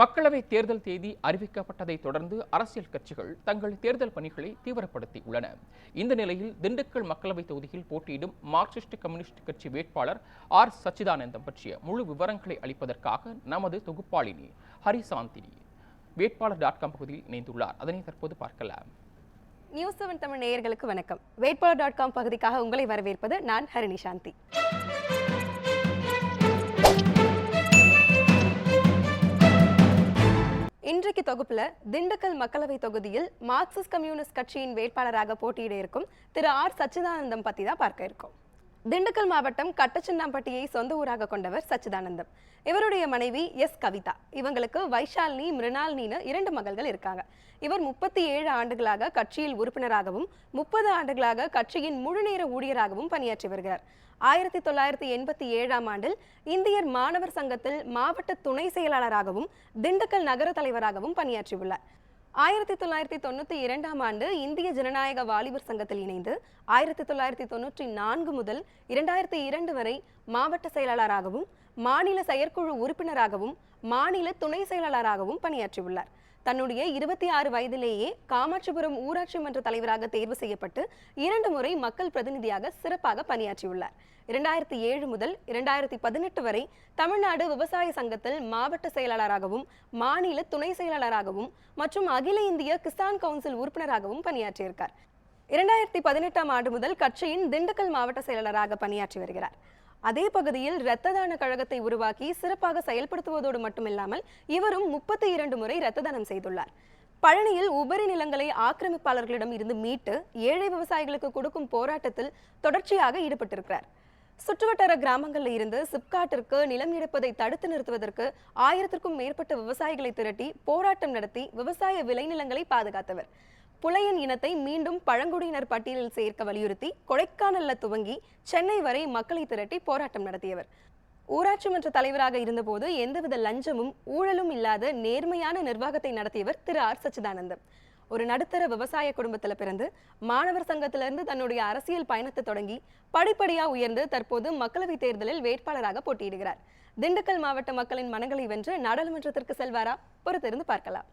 மக்களவை தேர்தல் தேதி அறிவிக்கப்பட்டதை தொடர்ந்து அரசியல் கட்சிகள் தங்கள் தேர்தல் பணிகளை தீவிரப்படுத்தி உள்ளன இந்த நிலையில் திண்டுக்கல் மக்களவை தொகுதியில் போட்டியிடும் மார்க்சிஸ்ட் கம்யூனிஸ்ட் கட்சி வேட்பாளர் ஆர். சச்சிதானந்தம் பற்றிய முழு விவரங்களை அளிப்பதற்காக நமது தொகுப்பாளினி ஹரிசாந்தினி வேட்பாளர் டாட் காம் பகுதியில் இணைந்துள்ளார். அதனை தற்போது பார்க்கலாம். நியூஸ் செவன் தமிழ் நேயர்களுக்கு வணக்கம். வேட்பாளர் டாட் காம் பகுதிக்காக உங்களை வரவேற்பது நான் ஹரிணி சாந்தி. இன்றைக்கு தொகுப்புல திண்டுக்கல் மக்களவை தொகுதியில் மார்க்சிஸ்ட் கம்யூனிஸ்ட் கட்சியின் வேட்பாளராக போட்டியிட இருக்கும் திரு ஆர் சச்சிதானந்தம் பத்தி தான் பார்க்க இருக்கோம். திண்டுக்கல் மாவட்டம் கட்டச்சின்னாம்பட்டியை சொந்த ஊராக கொண்டவர் சச்சிதானந்தம். இவருடைய மனைவி எஸ். கவிதா. இவங்களுக்கு வைஷாலினி மிருணாலினின்னு இரண்டு மகள்கள் இருக்காங்க. இவர் முப்பத்தி ஏழு ஆண்டுகளாக கட்சியில் உறுப்பினராகவும் முப்பது ஆண்டுகளாக கட்சியின் முழுநேர ஊழியராகவும் பணியாற்றி வருகிறார். ஆயிரத்தி தொள்ளாயிரத்தி எண்பத்தி ஏழாம் ஆண்டில் இந்தியர் மாணவர் சங்கத்தில் மாவட்ட துணை செயலாளராகவும் திண்டுக்கல் நகர தலைவராகவும் பணியாற்றியுள்ளார். ஆயிரத்தி தொள்ளாயிரத்தி தொண்ணூற்றி இரண்டாம் ஆண்டு இந்திய ஜனநாயக வாலிபர் சங்கத்தில் இணைந்து ஆயிரத்தி தொள்ளாயிரத்தி தொண்ணூற்றி நான்கு முதல் இரண்டாயிரத்தி இரண்டு வரை மாவட்ட செயலாளராகவும் மாநில செயற்குழு உறுப்பினராகவும் மாநில துணை செயலாளராகவும் பணியாற்றியுள்ளார். தன்னுடைய இருபத்தி ஆறு வயதிலேயே காமாட்சிபுரம் ஊராட்சி மன்ற தலைவராக தேர்வு செய்யப்பட்டு இரண்டு முறை மக்கள் பிரதிநிதியாக சிறப்பாக பணியாற்றியுள்ளார். இரண்டாயிரத்தி ஏழு முதல் இரண்டாயிரத்தி பதினெட்டு வரை தமிழ்நாடு விவசாய சங்கத்தில் மாவட்ட செயலாளராகவும் மாநில துணை செயலாளராகவும் மற்றும் அகில இந்திய கிசான் கவுன்சில் உறுப்பினராகவும் பணியாற்றியிருக்கார். இரண்டாயிரத்தி பதினெட்டாம் ஆண்டு முதல் கட்சியின் திண்டுக்கல் மாவட்ட செயலாளராக பணியாற்றி வருகிறார். அதே பகுதியில் இரத்த தான கழகத்தை உருவாக்கி சிறப்பாக செயல்படுத்துவதோடு மட்டுமில்லாமல் இவரும் முப்பத்தி இரண்டு முறை இரத்த தானம் செய்துள்ளார். பழனியில் உபரி நிலங்களை ஆக்கிரமிப்பாளர்களிடம் இருந்து மீட்டு ஏழை விவசாயிகளுக்கு கொடுக்கும் போராட்டத்தில் தொடர்ச்சியாக ஈடுபட்டிருக்கிறார். சுற்றுவட்டார கிராமங்களில் இருந்து சிப்காட்டிற்கு நிலம் எடுப்பதை தடுத்து நிறுத்துவதற்கு ஆயிரத்திற்கும் மேற்பட்ட விவசாயிகளை திரட்டி போராட்டம் நடத்தி விவசாய விளைநிலங்களை பாதுகாத்தவர். புலையன் இனத்தை மீண்டும் பழங்குடியினர் பட்டியலில் சேர்க்க வலியுறுத்தி கொடைக்கானல்ல துவங்கி சென்னை வரை மக்களை திரட்டி போராட்டம் நடத்தியவர். ஊராட்சி மன்ற தலைவராக இருந்தபோது எந்தவித லஞ்சமும் ஊழலும் இல்லாத நேர்மையான நிர்வாகத்தை நடத்தியவர் திரு. ஆர். சச்சிதானந்தம். ஒரு நடுத்தர விவசாய குடும்பத்துல பிறந்து மாணவர் சங்கத்திலிருந்து தன்னுடைய அரசியல் பயணத்தை தொடங்கி படிப்படியா உயர்ந்து தற்போது மக்களவை தேர்தலில் வேட்பாளராக போட்டியிடுகிறார். திண்டுக்கல் மாவட்ட மக்களின் மனங்களை வென்று நாடாளுமன்றத்திற்கு செல்வாரா? பொறுத்திருந்து பார்க்கலாம்.